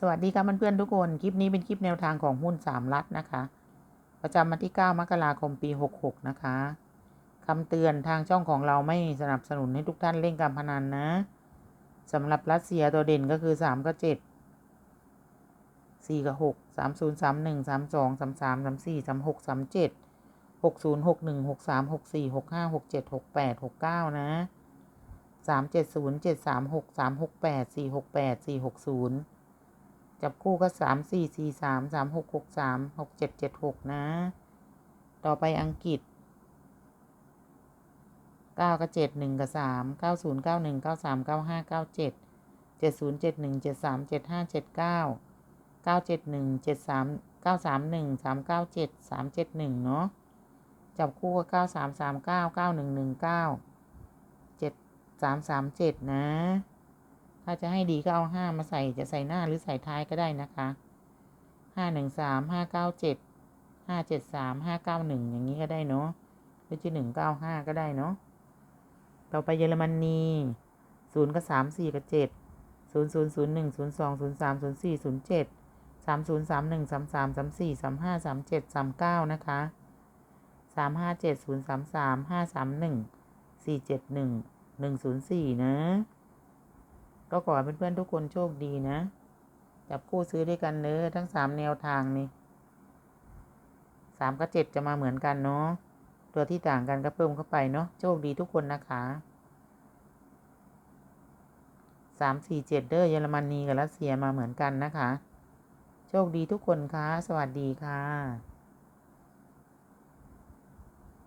สวัสดีครับเพื่อนๆทุกคน คลิปนี้เป็นคลิปแนวทางของหุ้นสามรัฐนะคะ ประจำวันที่ 9 มกราคมปี 66 นะคะคำเตือนทางช่องของเราไม่สนับสนุนให้ทุกท่านเล่นการพนันนะสำหรับรัสเซียตัวเด่นก็คือ 3 กับ 7 4 กับ 6 3 0 3 1 3 2 3 3 3 4 3 6 3 7 6 0 6 1 6 3 6 4 6 5 6 7 6 8 6 9 นะ3 7 0 736 368 468 460 จับคู่ก็สามสี่สี่สามสามหกหกสามหกเจ็ดเจ็ดหกนะ ต่อไปอังกฤษเก้ากับเจ็ดหนึ่งกับสามเก้าศูนย์เก้าหนึ่งเก้าสามเก้าห้าเก้าเจ็ดเจ็ดศูนย์เจ็ดหนึ่งเจ็ดสามเจ็ดห้าเจ็ดเก้าเก้าเจ็ดหนึ่งเจ็ดสามเก้าสามหนึ่งสามเก้าเจ็ดสามเจ็ดหนึ่งเนาะจับคู่ก็เก้าสามสามเก้าเก้าหนึ่งหนึ่งเก้าเจ็ดสามสามเจ็ดนะ ถ้าจะให้ดีก็เอาห้ามาใส่จะใส่หน้าหรือใส่ท้ายก็ได้นะคะห้าหนึ่งสามห้าเก้าเจ็ดห้าเจ็ดสามห้าเก้าหนึ่งอย่างนี้ก็ได้เนาะหรือจะหนึ่งเก้าห้าก็ได้เนาะต่อไปเยอรมนีศูนย์กับสามสี่กับเจ็ดศูนย์ศูนย์ศูนย์หนึ่งศูนย์สองศูนย์สามศูนย์สี่ศูนย์เจ็ดสามศูนย์สามหนึ่งสามสามสามสี่สามห้าสามเจ็ดสามเก้านะคะสามห้าเจ็ดศูนย์สามสามห้าสามหนึ่งสี่เจ็ดหนึ่งหนึ่งศูนย์สี่นะ ก็ขอให้เพื่อนๆทุกคนโชคดีนะ จับคู่ซื้อด้วยกันเนอะทั้งสามแนวทางนี่สามกับเจ็ดจะมาเหมือนกันเนาะตัวที่ต่างกันก็เพิ่มเข้าไปเนาะโชคดีทุกคนนะคะสามสี่เจ็ดเด้อเยอรมนีกับรัสเซียมาเหมือนกันนะคะ โชคดีทุกคนคะสวัสดีค่ะ